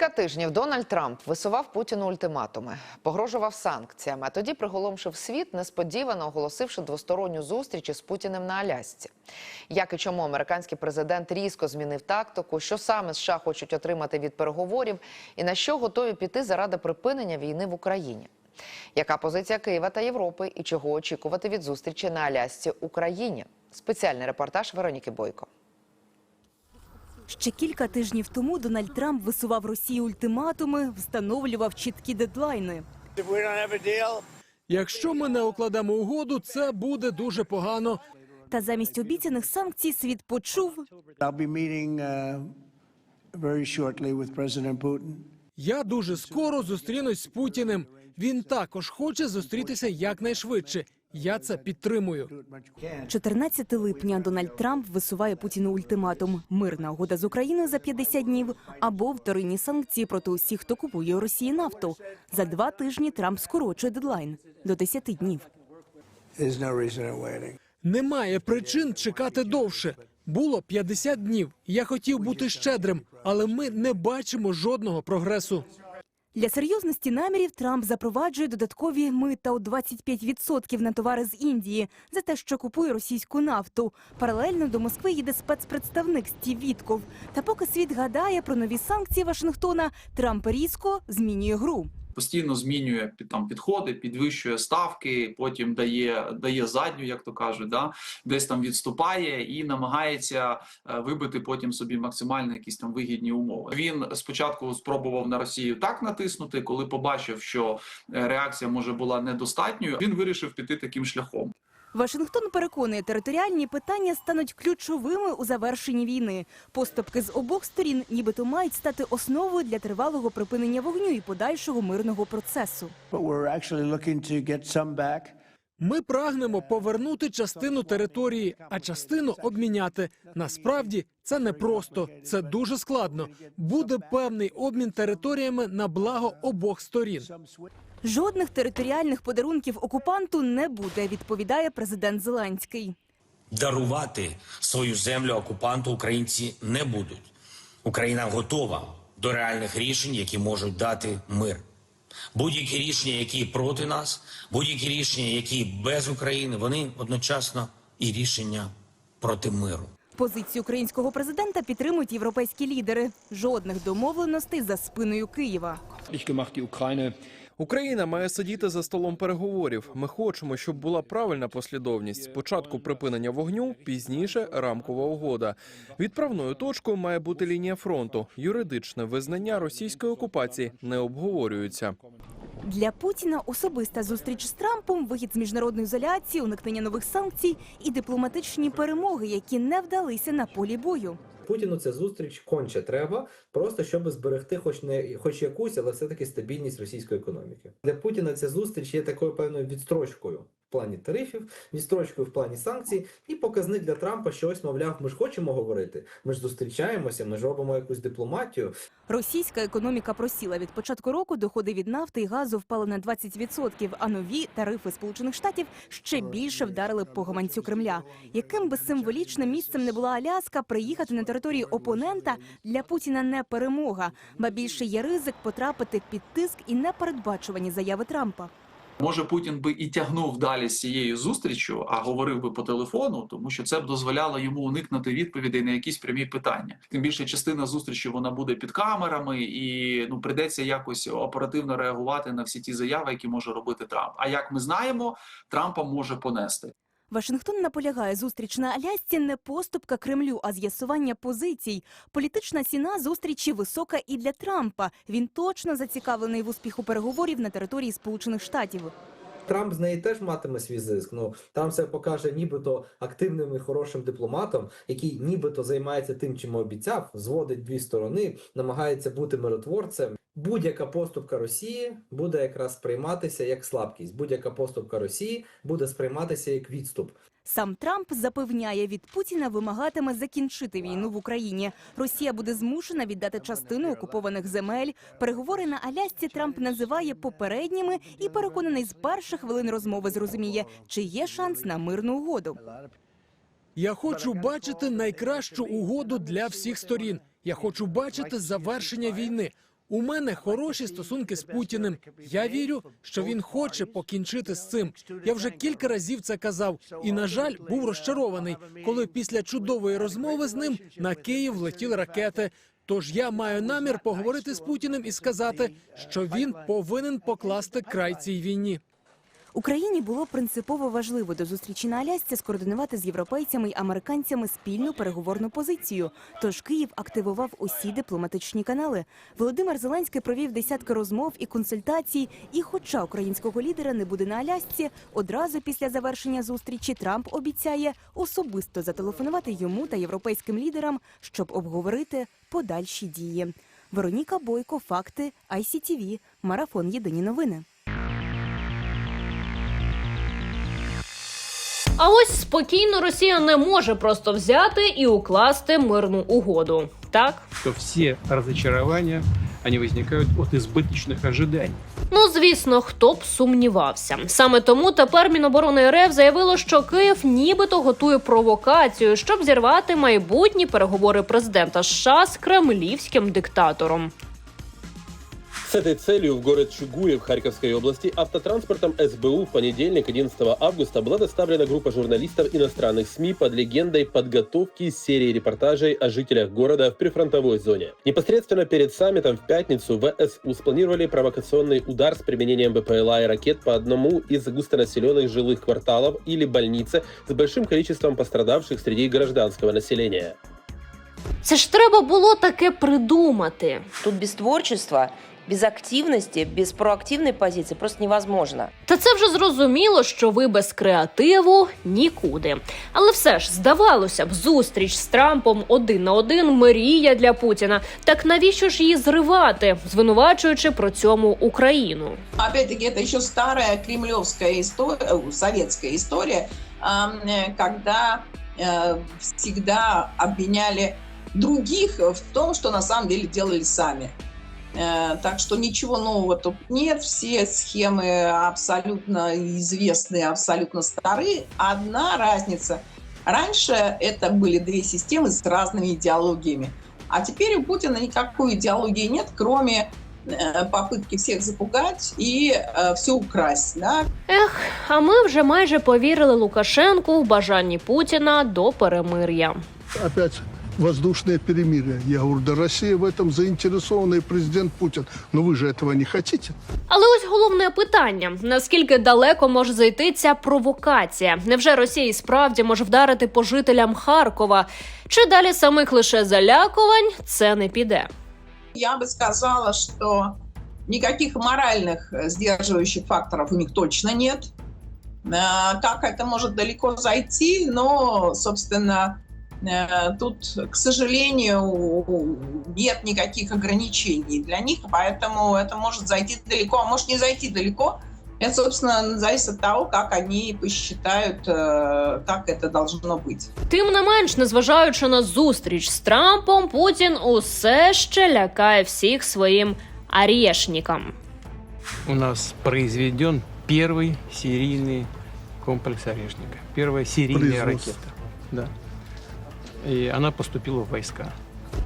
Кілька тижнів Дональд Трамп висував Путіну ультиматуми, погрожував санкціями, а тоді приголомшив світ, несподівано оголосивши двосторонню зустріч із Путіним на Алясці. Як і чому американський президент різко змінив тактику, що саме США хочуть отримати від переговорів, і на що готові піти заради припинення війни в Україні? Яка позиція Києва та Європи і чого очікувати від зустрічі на Алясці Україні? Спеціальний репортаж Вероніки Бойко. Ще кілька тижнів тому Дональд Трамп висував Росії ультиматуми, встановлював чіткі дедлайни. Якщо ми не укладемо угоду, це буде дуже погано. Та замість обіцяних санкцій світ почув, uh. Я дуже скоро зустрінусь з Путіним. Він також хоче зустрітися якнайшвидше. Я це підтримую. 14 липня Дональд Трамп висуває Путіну ультиматум: мирна угода з Україною за 50 днів або вторинні санкції проти усіх, хто купує у Росії нафту. За два тижні Трамп скорочує дедлайн до 10 днів. Немає причин чекати довше. Було 50 днів. Я хотів бути щедрим, але ми не бачимо жодного прогресу. Для серйозності намірів Трамп запроваджує додаткові мита у 25% на товари з Індії за те, що купує російську нафту. Паралельно до Москви їде спецпредставник Стів Вітков. Та поки світ гадає про нові санкції Вашингтона, Трамп різко змінює гру. Постійно змінює під там підходи, підвищує ставки, потім дає дає задню, як то кажуть, да десь там відступає і намагається е, вибити потім собі максимально якісь там вигідні умови. Він спочатку спробував на Росію так натиснути, коли побачив, що е, реакція може була недостатньою. Він вирішив піти таким шляхом. Вашингтон переконує, територіальні питання стануть ключовими у завершенні війни. Поступки з обох сторін, нібито мають стати основою для тривалого припинення вогню і подальшого мирного процесу. Ми прагнемо повернути частину території, а частину обміняти. Насправді це непросто, це дуже складно. Буде певний обмін територіями на благо обох сторін. Жодних територіальних подарунків окупанту не буде, відповідає президент Зеленський. дарувати свою землю окупанту українці не будуть. Україна готова до реальних рішень, які можуть дати мир. Будь-які рішення, які проти нас, будь-які рішення, які без України, вони одночасно і рішення проти миру. Позицію українського президента підтримують європейські лідери. Жодних домовленостей за спиною Києва. Україна має сидіти за столом переговорів. Ми хочемо, щоб була правильна послідовність. Спочатку припинення вогню, пізніше рамкова угода. Відправною точкою має бути лінія фронту. Юридичне визнання російської окупації не обговорюється. Для Путіна особиста зустріч з Трампом, вихід з міжнародної ізоляції, уникнення нових санкцій і дипломатичні перемоги, які не вдалися на полі бою. Путіну ця зустріч конче треба, просто щоб зберегти, хоч не хоч якусь, але все таки стабільність російської економіки. Для Путіна ця зустріч є такою певною відстрочкою плані тарифів, відстрочкою в плані санкцій, і показник для Трампа, що ось, мовляв, ми ж хочемо говорити, ми ж зустрічаємося, ми ж робимо якусь дипломатію. Російська економіка просіла від початку року. Доходи від нафти і газу впали на 20%, а нові тарифи Сполучених Штатів ще більше вдарили по гаманцю Кремля. Яким би символічним місцем не була Аляска, приїхати на територію опонента для Путіна не перемога, ба більше є ризик потрапити під тиск і непередбачувані заяви Трампа. Може, Путін би і тягнув далі з цією зустрічю, а говорив би по телефону, тому що це б дозволяло йому уникнути відповідей на якісь прямі питання. Тим більше частина зустрічі вона буде під камерами, і ну придеться якось оперативно реагувати на всі ті заяви, які може робити Трамп. А як ми знаємо, Трампа може понести. Вашингтон наполягає зустріч на Алясці не поступка Кремлю, а з'ясування позицій. Політична ціна зустрічі висока і для Трампа. Він точно зацікавлений в успіху переговорів на території Сполучених Штатів. Трамп з неї теж матиме свій зиск. Ну там це покаже нібито активним і хорошим дипломатом, який нібито займається тим, чим обіцяв, зводить дві сторони, намагається бути миротворцем. Будь-яка поступка Росії буде якраз сприйматися як слабкість. Будь-яка поступка Росії буде сприйматися як відступ. Сам Трамп запевняє, від Путіна вимагатиме закінчити війну в Україні. Росія буде змушена віддати частину окупованих земель. Переговори на Алясці Трамп називає попередніми і переконаний з перших хвилин розмови зрозуміє, чи є шанс на мирну угоду. Я хочу бачити найкращу угоду для всіх сторін. Я хочу бачити завершення війни. У мене хороші стосунки з Путіним. Я вірю, що він хоче покінчити з цим. Я вже кілька разів це казав, і на жаль, був розчарований, коли після чудової розмови з ним на Київ летіли ракети. Тож я маю намір поговорити з Путіним і сказати, що він повинен покласти край цій війні. Україні було принципово важливо до зустрічі на Алясці скоординувати з європейцями й американцями спільну переговорну позицію. Тож Київ активував усі дипломатичні канали. Володимир Зеленський провів десятки розмов і консультацій. І, хоча українського лідера не буде на Алясці, одразу після завершення зустрічі Трамп обіцяє особисто зателефонувати йому та європейським лідерам, щоб обговорити подальші дії. Вероніка Бойко, факти ICTV, марафон Єдині новини. А ось спокійно Росія не може просто взяти і укласти мирну угоду. Так что все разочарования, они возникают от избыточных ожиданий. ну звісно, хто б сумнівався. Саме тому тепер Міноборони РФ заявило, що Київ нібито готує провокацію, щоб зірвати майбутні переговори президента США з кремлівським диктатором. С этой целью в город Чугуев Харьковской области автотранспортом СБУ в понедельник, 11 августа, была доставлена группа журналистов иностранных СМИ под легендой подготовки серии репортажей о жителях города в прифронтовой зоне. Непосредственно перед саммитом в пятницу ВСУ спланировали провокационный удар с применением БПЛА и ракет по одному из густонаселенных жилых кварталов или больнице с большим количеством пострадавших среди гражданского населения. Це ж треба було таке придумати. Тут без творчества, без активности, без проактивной позиции просто невозможно. Та це вже зрозуміло, що ви без креативу нікуди. Але все ж здавалося б, зустріч з Трампом один на один мрія для Путіна. Так навіщо ж її зривати, звинувачуючи про цьому Україну? Опять-таки, это еще старая кремлевская история, советская история, ам, э, когда э, всегда обвиняли других в том, что на самом деле делали сами. Э, Так что ничего нового тут нет, все схемы абсолютно известные, абсолютно старые. Одна разница. Раньше это были две системы с разными идеологиями. А теперь у Путина никакой идеологии нет, кроме э, попытки всех запугать и все украсть. Да? Ех, а ми вже майже повірили Лукашенку в бажанні Путіна до перемир'я. Опять воздушное перемирие. Я говорю, да Россия в этом заинтересована, и президент Путин. Но вы же этого не хотите. Але ось головне питання: наскільки далеко може зайти ця провокація? Невже Росія і справді може вдарити по жителям Харкова? Чи далі самих лише залякувань це не піде? Я бы сказала, что никаких моральных э, сдерживающих факторов у них точно нет. Э, Как это может далеко зайти, но, собственно, э, тут, к сожалению, нет никаких ограничений для них, поэтому это может зайти далеко, а может не зайти далеко. Это, собственно, зависит от того, как они посчитают, э, как это должно быть. Тим не менш, незважаючи на зустріч з Трампом, Путін усе ще лякає всіх своїм арешникам. У нас произведен первый серийный комплекс орешника. Первая серийная Производство. ракета. Да. И она поступила в войска.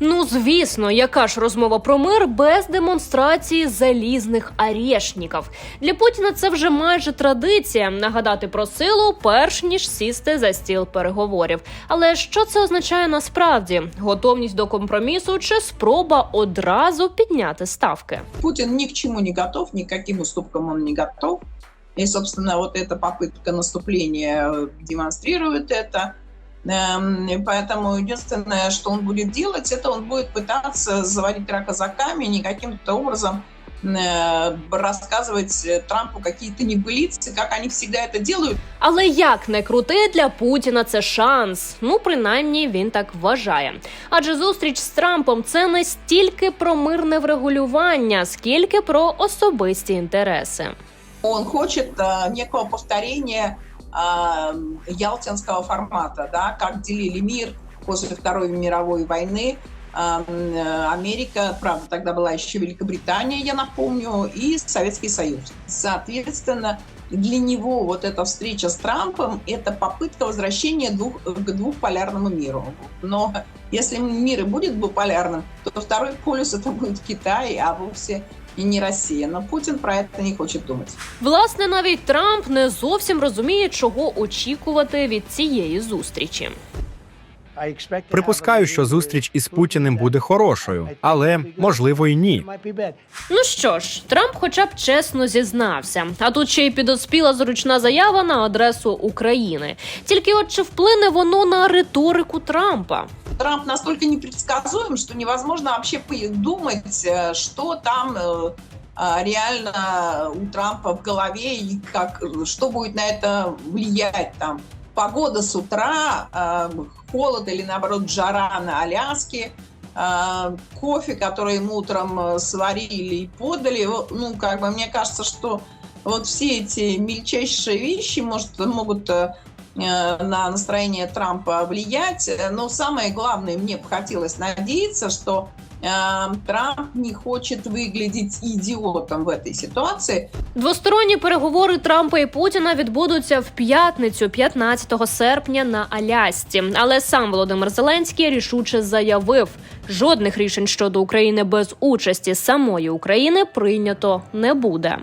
Ну звісно, яка ж розмова про мир без демонстрації залізних арешників. Для Путіна це вже майже традиція нагадати про силу, перш ніж сісти за стіл переговорів. Але що це означає насправді? Готовність до компромісу чи спроба одразу підняти ставки? Путин ни к чему не готов, ни к каким уступкам он не готов. И, собственно, вот эта попытка наступления э, демонстрирует это. Эм, и Поэтому единственное, что он будет делать, это он будет пытаться заводить рака казаками, не каким-то образом э, рассказывать э, Трампу какие-то небылицы, как они всегда это делают. Але як не крути для Путіна це шанс. Ну принаймні він так вважає. Адже зустріч з Трампом це не стільки про мирне врегулювання, скільки про особисті інтереси. Он хочет э, некого повторения э, ялтинского формата, да, как делили мир после Второй мировой войны. Э, Америка, правда, тогда была еще Великобритания, я напомню, и Советский Союз. Соответственно, для него вот эта встреча с Трампом – это попытка возвращения двух, к двухполярному миру. Но если мир и будет двуполярным, то второй полюс это будет Китай, а вовсе и не Россия. Но Путин про это не хочет думать. Власне, навіть Трамп не зовсім розуміє, чого очікувати від цієї зустрічі. Припускаю, що зустріч із Путіним буде хорошою, але можливо й ні. Ну що ж, Трамп, хоча б чесно зізнався. А тут ще й підоспіла зручна заява на адресу України. Тільки от чи вплине воно на риторику Трампа? Трамп настолько непредсказуем, что невозможно вообще думать, э, что там э, а, реально у Трампа в голове и как, что будет на это влиять там. Погода с утра, э, холод или наоборот жара на Аляске, э, кофе, который ему утром э, сварили и подали. Ну, как бы мне кажется, что вот все эти мельчайшие вещи может, могут э, э, на настроение Трампа влиять. Но самое главное, мне бы хотелось надеяться, что э, Трамп не хочет выглядеть идиотом в этой ситуации. Двосторонні переговори Трампа і Путіна відбудуться в п'ятницю, 15 серпня на Алясці. Але сам Володимир Зеленський рішуче заявив: жодних рішень щодо України без участі самої України прийнято не буде.